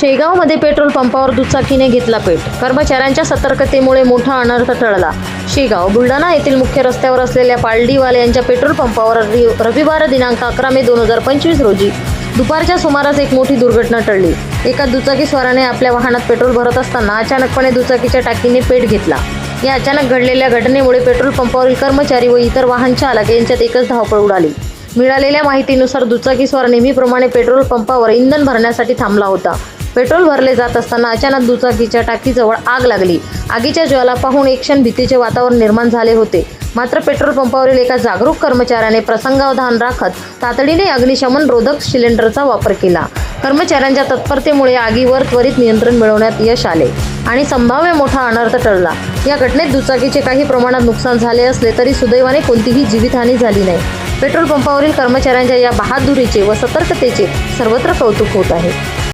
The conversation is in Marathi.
शेगावमध्ये पेट्रोल पंपावर दुचाकीने घेतला पेट. कर्मचाऱ्यांच्या सतर्कतेमुळे मोठा अनर्थ टळला. शेगाव बुलढाणा येथील मुख्य रस्त्यावर असलेल्या पालडीवाले यांच्या पेट्रोल पंपावर रवि- रविवार दिनांक अकरा मे दोन हजार पंचवीस रोजी दुपारच्या सुमारास एक मोठी दुर्घटना टळली. एका दुचाकी स्वाराने आपल्या वाहनात पेट्रोल भरत असताना अचानकपणे दुचाकीच्या टाकीने पेट घेतला. या अचानक घडलेल्या घटनेमुळे पेट्रोल पंपावरील कर्मचारी व इतर वाहन चालक यांच्यात एकच धावपळ उडाली. मिळालेल्या माहितीनुसार दुचाकीस्वार नेहमीप्रमाणे पेट्रोल पंपावर इंधन भरण्यासाठी थांबला होता. पेट्रोल भरले जात असताना अचानक दुचाकीच्या टाकीजवळ आग लागली. आगीच्या ज्वाला पाहून एक क्षण भीतीचे वातावरण निर्माण झाले होते. मात्र पेट्रोल पंपावरील एका जागरूक कर्मचाऱ्याने प्रसंगावधान राखत तातडीने अग्निशमन रोधक सिलेंडरचा वापर केला. कर्मचाऱ्यांच्या तत्परतेमुळे आगीवर त्वरित नियंत्रण मिळवण्यात यश आले आणि संभाव्य मोठा अनर्थ टळला. या घटनेत दुचाकीचे काही प्रमाणात नुकसान झाले असले तरी सुदैवाने कोणतीही जीवितहानी झाली नाही. पेट्रोल पंपावरील कर्मचाऱ्यांच्या या बहादुरीचे व सतर्कतेचे सर्वत्र कौतुक होत आहे.